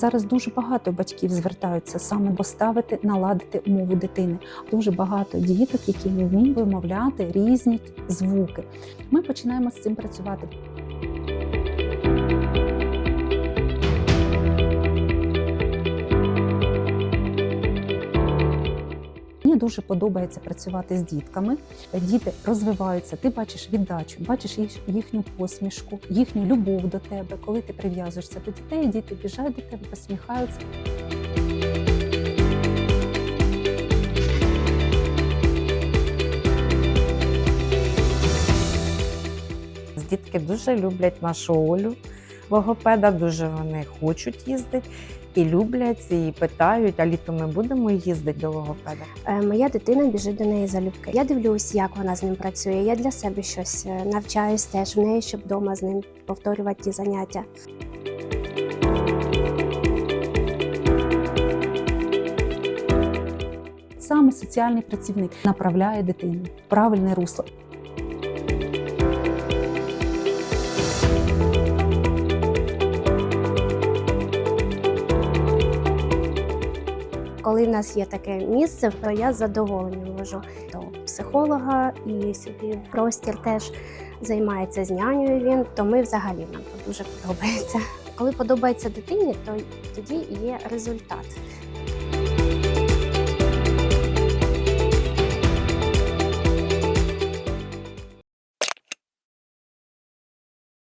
Зараз дуже багато батьків звертаються саме поставити, наладити мову дитини. Дуже багато діток, які не вміють вимовляти різні звуки. Ми починаємо з цим працювати. Мені дуже подобається працювати з дітками. Діти розвиваються, ти бачиш віддачу, бачиш їх, їхню посмішку, їхню любов до тебе. Коли ти прив'язуєшся до дітей, діти біжать до тебе, посміхаються. Дітки дуже люблять нашу Олю логопеда, дуже вони хочуть їздити і люблять, і питають, а літо ми будемо їздити до логопеда. Е, Моя дитина біжить до неї залюбки. Я дивлюсь, як вона з ним працює. Я для себе щось е, навчаюсь теж в неї, щоб вдома з ним повторювати ті заняття. Саме соціальний працівник направляє дитину в правильне русло. Коли в нас є таке місце, то я з задоволенням вожу до психолога і собі простір теж займається з нянею він, то ми взагалі нам дуже подобається. Коли подобається дитині, то тоді є результат.